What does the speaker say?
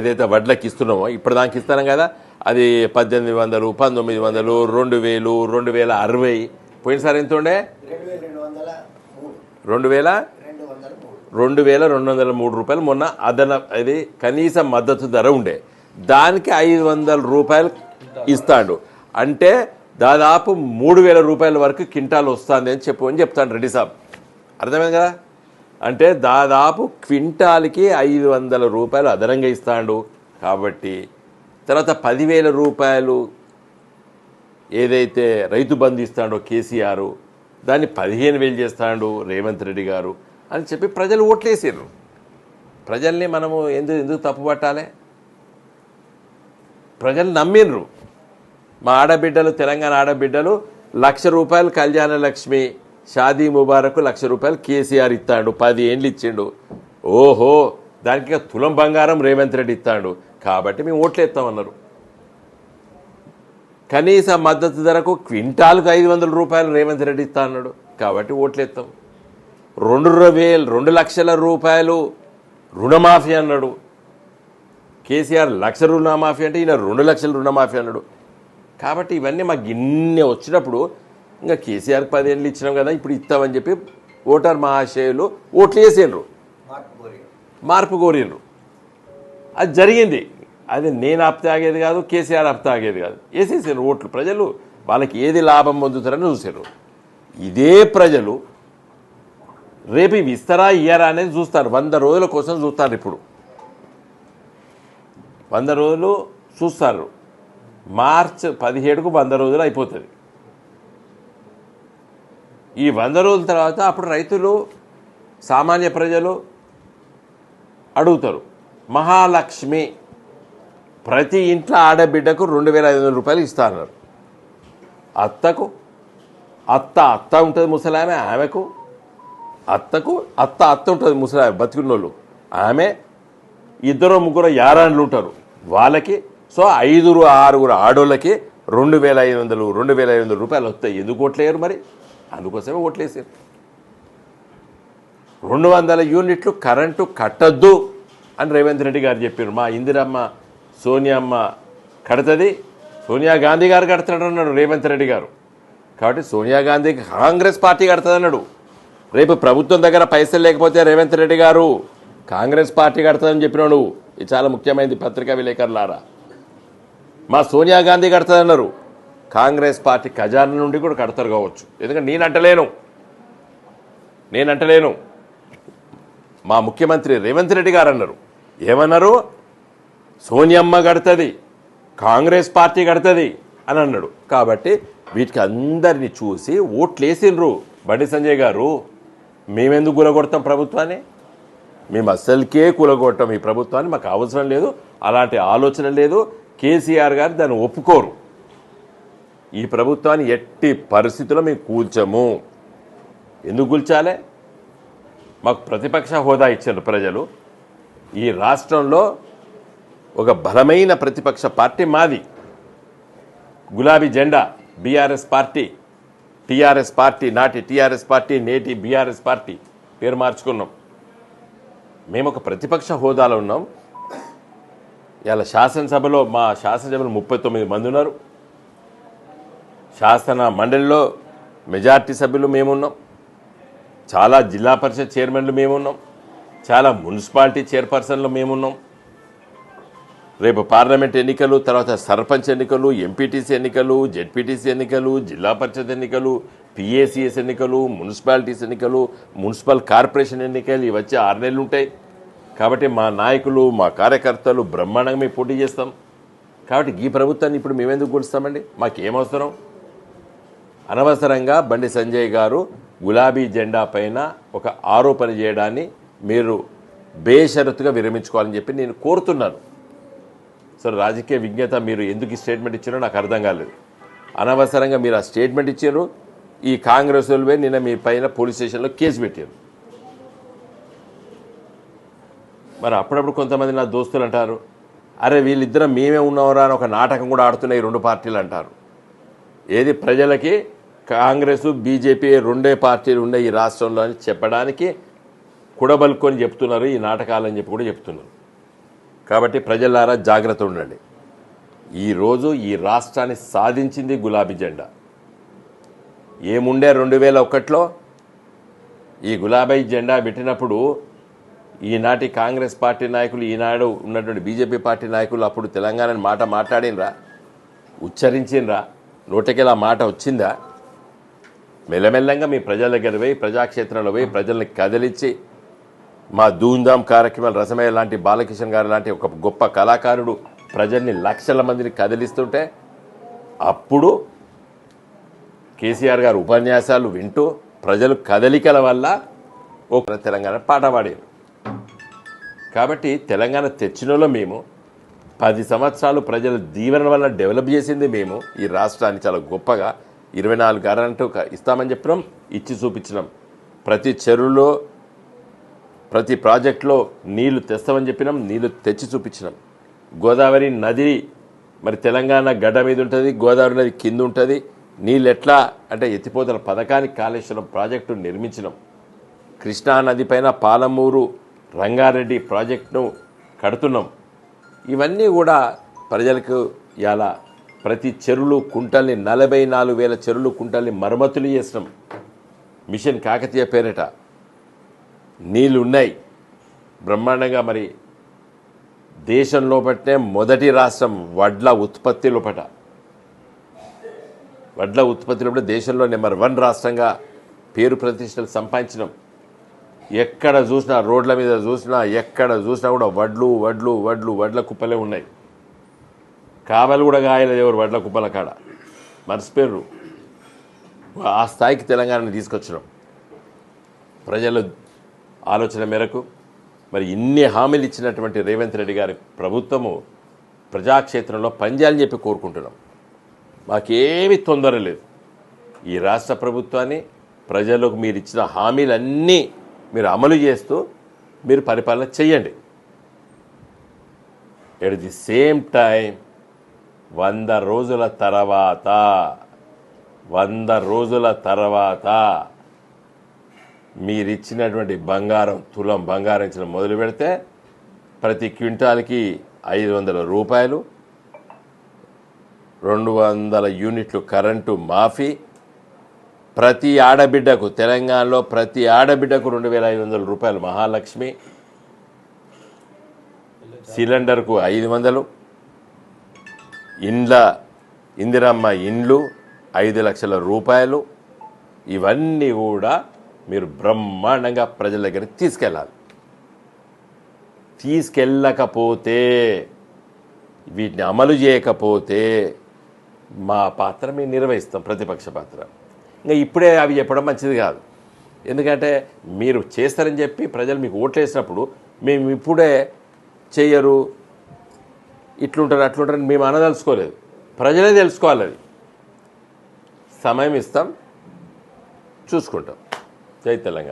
ఏదైతే వడ్లకి ఇస్తున్నామో ఇప్పుడు దానికి ఇస్తాను కదా అది పద్దెనిమిది వందలు పంతొమ్మిది వందలు రెండు వేలు రెండు వేల అరవై. పోయినసారి ఎంత ఉండే? రెండు వేల రెండు వేల రెండు వందల మూడు. రూపాయలు మొన్న అదన అది కనీస మద్దతు ధర ఉండే. దానికి ఐదు వందల రూపాయలు ఇస్తాడు. అంటే దాదాపు మూడు వేల రూపాయల వరకు కింటాలు వస్తుంది అని చెప్పు అని చెప్తాడు రెడ్డి సాబ్. అర్థమైంది కదా? అంటే దాదాపు క్వింటాల్కి ఐదు వందల రూపాయలు అదనంగా ఇస్తాడు. కాబట్టి తర్వాత పదివేల రూపాయలు ఏదైతే రైతు బంధు ఇస్తాడో కేసీఆర్ దాన్ని పదిహేను వేలు చేస్తాడు రేవంత్ రెడ్డి గారు అని చెప్పి ప్రజలు ఓట్లేసారు ప్రజల్ని మనము ఎందుకు ఎందుకు తప్పు పట్టాలి ప్రజలు నమ్మిండ్రు మా ఆడబిడ్డలు తెలంగాణ ఆడబిడ్డలు లక్ష రూపాయలు కళ్యాణ లక్ష్మి షాదీ ముబారక్ లక్ష రూపాయలు కేసీఆర్ ఇస్తాడు పది ఏండ్లు ఇచ్చిండు. ఓహో దానికి తులం బంగారం రేవంత్ రెడ్డి ఇస్తాడు. కాబట్టి మేము ఓట్లు ఎత్తామన్నారు కనీస మద్దతు ధరకు క్వింటాల్కు ఐదు వందల రూపాయలు రేవంత్ రెడ్డి ఇస్తా అన్నాడు. కాబట్టి ఓట్లు ఎత్తాం రెండు వేలు రెండు లక్షల రూపాయలు రుణమాఫీ అన్నాడు. కేసీఆర్ లక్ష రుణమాఫీ అంటే ఈయన రెండు లక్షల రుణమాఫీ అన్నాడు. కాబట్టి ఇవన్నీ మాకు ఇన్ని వచ్చినప్పుడు ఇంకా కేసీఆర్కి పదేళ్ళు ఇచ్చినాం కదా ఇప్పుడు ఇస్తామని చెప్పి ఓటర్ మహాశయులు ఓట్లు వేసిండ్రు. మార్పు కోరి మార్పు కోరిండ్రు అది జరిగింది. అది నేను ఆగేది కాదు కేసీఆర్ ఆగేది కాదు. వేసేసారు ఓట్లు. ప్రజలు వాళ్ళకి ఏది లాభం పొందుతారని చూసారు ఇదే ప్రజలు రేపు ఇవి ఇస్తారా ఇయ్యరా అనేది చూస్తారు. వంద రోజుల కోసం చూస్తారు ఇప్పుడు. వంద రోజులు చూస్తారు. మార్చ్ పదిహేడుకు వంద రోజులు అయిపోతుంది. ఈ వంద రోజుల తర్వాత అప్పుడు రైతులు సామాన్య ప్రజలు అడుగుతారు మహాలక్ష్మి ప్రతి ఇంట్లో ఆడబిడ్డకు రెండు వేల ఐదు వందల రూపాయలు ఇస్తాన్నారు అత్తకు అత్త అత్త ఉంటుంది ముసలామె ఆమెకు అత్తకు అత్త అత్త ఉంటుంది ముసలామె బతికున్నోళ్ళు ఆమె ఇద్దరు ముగ్గురు యారాండ్లు ఉంటారు వాళ్ళకి సో ఐదుగురు ఆరుగురు ఆడోళ్ళకి రెండు వేల ఐదు వందలు రెండు వేల ఐదు వందల రూపాయలు వస్తాయి. ఎందుకు కొట్లేరు మరి? అందుకోసమే ఓట్లేసారు. రెండు వందల యూనిట్లు కరెంటు కట్టద్దు అని రేవంత్ రెడ్డి గారు చెప్పారు. మా ఇందిరమ్మ సోనియమ్మ కడుతుంది సోనియా గాంధీ గారు కడతాడు అన్నాడు రేవంత్ రెడ్డి గారు. కాబట్టి సోనియా గాంధీ కాంగ్రెస్ పార్టీ కడుతుంది అన్నాడు. రేపు ప్రభుత్వం దగ్గర పైసలు లేకపోతే రేవంత్ రెడ్డి గారు కాంగ్రెస్ పార్టీ కడతాదని చెప్పినాడు. ఇది చాలా ముఖ్యమైనది పత్రికా విలేకరులారా. మా సోనియా గాంధీ కడుతుందన్నారు కాంగ్రెస్ పార్టీ ఖజానా నుండి కూడా కడతారు కావచ్చు. ఎందుకంటే నేను అంటలేను. నేను అంటలేను. మా ముఖ్యమంత్రి రేవంత్ రెడ్డి గారు అన్నారు. ఏమన్నారు? సోనియమ్మ కడుతుంది కాంగ్రెస్ పార్టీ కడుతుంది అని అన్నాడు. కాబట్టి వీటికి అందరిని చూసి ఓట్లు వేసిండ్రు బండి సంజయ్ గారు. మేమెందుకు కూలగొడతాం ప్రభుత్వాన్ని? మేము అస్సలకే కూలగొట్టాం ఈ ప్రభుత్వాన్ని. మాకు అవసరం లేదు. అలాంటి ఆలోచన లేదు. కేసీఆర్ గారు దాన్ని ఒప్పుకోరు. ఈ ప్రభుత్వాన్ని ఎట్టి పరిస్థితుల్లో మేము కూల్చము. ఎందుకు కూల్చాలే? మాకు ప్రతిపక్ష హోదా ఇచ్చారు ప్రజలు. ఈ రాష్ట్రంలో ఒక బలమైన ప్రతిపక్ష పార్టీ మాది. గులాబీ జెండా బీఆర్ఎస్ పార్టీ టీఆర్ఎస్ పార్టీ నాటి టీఆర్ఎస్ పార్టీ నేటి బీఆర్ఎస్ పార్టీ పేరు మార్చుకున్నాం. మేము ఒక ప్రతిపక్ష హోదాలో ఉన్నాం. ఇలా శాసనసభలో మా శాసనసభలో ముప్పై తొమ్మిది మంది ఉన్నారు. శాసన మండలిలో మెజార్టీ సభ్యులు మేమున్నాం. చాలా జిల్లా పరిషత్ చైర్మన్లు మేమున్నాం. చాలా మున్సిపాలిటీ చైర్పర్సన్లు మేమున్నాం. రేపు పార్లమెంట్ ఎన్నికలు తర్వాత సర్పంచ్ ఎన్నికలు ఎంపీటీసీ ఎన్నికలు జెడ్పీటీసీ ఎన్నికలు జిల్లా పరిషత్ ఎన్నికలు పిఏసీఎస్ ఎన్నికలు మున్సిపాలిటీస్ ఎన్నికలు మున్సిపల్ కార్పొరేషన్ ఎన్నికలు ఇవి ఆరు నెలలు ఉంటాయి కాబట్టి మా నాయకులు మా కార్యకర్తలు బ్రహ్మాండంగా మేము పోటీ చేస్తాం. కాబట్టి ఈ ప్రభుత్వాన్ని ఇప్పుడు మేమెందుకు కూలుస్తామండి? మాకేమవసరం అనవసరంగా బండి సంజయ్ గారు గులాబీ జెండా పైన ఒక ఆరోపణ చేయడాన్ని మీరు బేషరతుగా విరమించుకోవాలని చెప్పి నేను కోరుతున్నాను. సరే రాజకీయ విజ్ఞత మీరు ఎందుకు ఈ స్టేట్మెంట్ ఇచ్చారో నాకు అర్థం కాలేదు. అనవసరంగా మీరు ఆ స్టేట్మెంట్ ఇచ్చారు. ఈ కాంగ్రెస్ వాళ్ళే నిన్న మీ పైన పోలీస్ స్టేషన్లో కేసు పెట్టారు. మరి అప్పుడప్పుడు కొంతమంది నా దోస్తులు అంటారు అరే వీళ్ళిద్దరం మేమే ఉన్నవరా అని ఒక నాటకం కూడా ఆడుతున్నాయి ఈ రెండు పార్టీలు అంటారు. ఏది ప్రజలకి కాంగ్రెస్ బీజేపీ రెండే పార్టీలు ఉండే ఈ రాష్ట్రంలో అని చెప్పడానికి కుడబలుకొని చెప్తున్నారు ఈ నాటకాలని చెప్పి కూడా చెప్తున్నారు. కాబట్టి ప్రజలారా జాగ్రత్త ఉండండి. ఈరోజు ఈ రాష్ట్రాన్ని సాధించింది గులాబీ జెండా. ఏముండే రెండు వేల ఒకటిలో? ఈ గులాబీ జెండా పెట్టినప్పుడు ఈనాటి కాంగ్రెస్ పార్టీ నాయకులు ఈనాడు ఉన్నటువంటి బీజేపీ పార్టీ నాయకులు అప్పుడు తెలంగాణ మాట మాట్లాడినరా? ఉచ్చరించినరా? నోటికెళ్ళి మాట వచ్చిందా? మెల్లమెల్లంగా మీ ప్రజల దగ్గర పోయి ప్రజాక్షేత్రంలో పోయి ప్రజల్ని కదిలించి మా ధూమ్ధామ్ కార్యక్రమాలు రసమయ్య లాంటి బాలకిషన్ గారు లాంటి ఒక గొప్ప కళాకారుడు ప్రజల్ని లక్షల మందిని కదిలిస్తుంటే అప్పుడు కేసీఆర్ గారు ఉపన్యాసాలు వింటూ ప్రజలు కదలికల వల్ల ఒక తెలంగాణ పాట పాడారు. కాబట్టి తెలంగాణ తెచ్చినలో మేము. పది సంవత్సరాలు ప్రజల దీవెన వల్ల డెవలప్ చేసింది మేము. ఈ రాష్ట్రాన్ని చాలా గొప్పగా ఇరవై నాలుగు గ్యారంటీ ఇస్తామని చెప్పినాం ఇచ్చి చూపించినాం. ప్రతి చెరువులో ప్రతి ప్రాజెక్టులో నీళ్ళు తెస్తామని చెప్పినాం నీళ్ళు తెచ్చి చూపించినాం. గోదావరి నది మరి తెలంగాణ గడ్డ మీద ఉంటుంది గోదావరి నది కింద ఉంటుంది నీళ్ళు ఎట్లా అంటే ఎత్తిపోతల పథకానికి కాళేశ్వరం ప్రాజెక్టు నిర్మించినాం. కృష్ణా నది పైన పాలమూరు రంగారెడ్డి ప్రాజెక్టును కడుతున్నాం. ఇవన్నీ కూడా ప్రజలకు ఇలా ప్రతి చెరువులు కుంటల్ని నలభై నాలుగు వేల చెరువులు కుంటల్ని మరమ్మతులు చేసినాం. మిషన్ కాకతీయ పేరిట. నీళ్ళు ఉన్నాయి. బ్రహ్మాండంగా మరి దేశం లోపట్నే మొదటి రాష్ట్రం వడ్ల ఉత్పత్తి లోపట. వడ్ల ఉత్పత్తి లోపల దేశంలో నెంబర్ వన్ రాష్ట్రంగా పేరు ప్రతిష్టలు సంపాదించినాం. ఎక్కడ చూసినా రోడ్ల మీద చూసినా ఎక్కడ చూసినా కూడా వడ్లు వడ్లు వడ్లు వడ్ల కుప్పలే ఉన్నాయి. కావలు కూడా గాయలేదు ఎవరు వడ్ల కుప్పల కాడ. మర్చిపోయారు ఆ స్థాయికి తెలంగాణని తీసుకొచ్చినాం. ప్రజల ఆలోచన మేరకు మరి ఇన్ని హామీలు ఇచ్చినటువంటి రేవంత్ రెడ్డి గారి ప్రభుత్వము ప్రజాక్షేత్రంలో పనిచేయాలని చెప్పి కోరుకుంటున్నాం. మాకేమీ తొందర లేదు. ఈ రాష్ట్ర ప్రభుత్వాన్ని ప్రజలకు మీరు ఇచ్చిన హామీలన్నీ మీరు అమలు చేస్తూ మీరు పరిపాలన చెయ్యండి. ఎట్ ది సేమ్ టైం వంద రోజుల తర్వాత వంద రోజుల తర్వాత మీరిచ్చినటువంటి బంగారం తులం బంగారం ఇచ్చిన మొదలు పెడితే ప్రతి క్వింటాల్కి ఐదు వందల రూపాయలు రెండు వందల యూనిట్లు కరెంటు మాఫీ ప్రతి ఆడబిడ్డకు తెలంగాణలో ప్రతి ఆడబిడ్డకు రెండు వేల ఐదు వందల రూపాయలు మహాలక్ష్మి. సిలిండర్కు ఐదు వందలు ఇండ్ల ఇందిరమ్మ ఇండ్లు ఐదు లక్షల రూపాయలు ఇవన్నీ కూడా మీరు బ్రహ్మాండంగా ప్రజల దగ్గరికి తీసుకెళ్ళాలి. తీసుకెళ్ళకపోతే వీటిని అమలు చేయకపోతే మా పాత్ర మేము నిర్వహిస్తాం ప్రతిపక్ష పాత్ర. ఇంకా ఇప్పుడే అవి చెప్పడం మంచిది కాదు. ఎందుకంటే మీరు చేస్తారని చెప్పి ప్రజలు మీకు ఓట్లేసినప్పుడు మేము ఇప్పుడే చెయ్యరు ఇట్లుంటారు అట్లుంటారని మేము అనదలుచుకోలేదు. ప్రజలే తెలుసుకోవాలి అది. సమయం ఇస్తాం. చూసుకుంటాం. జై తెలంగాణ.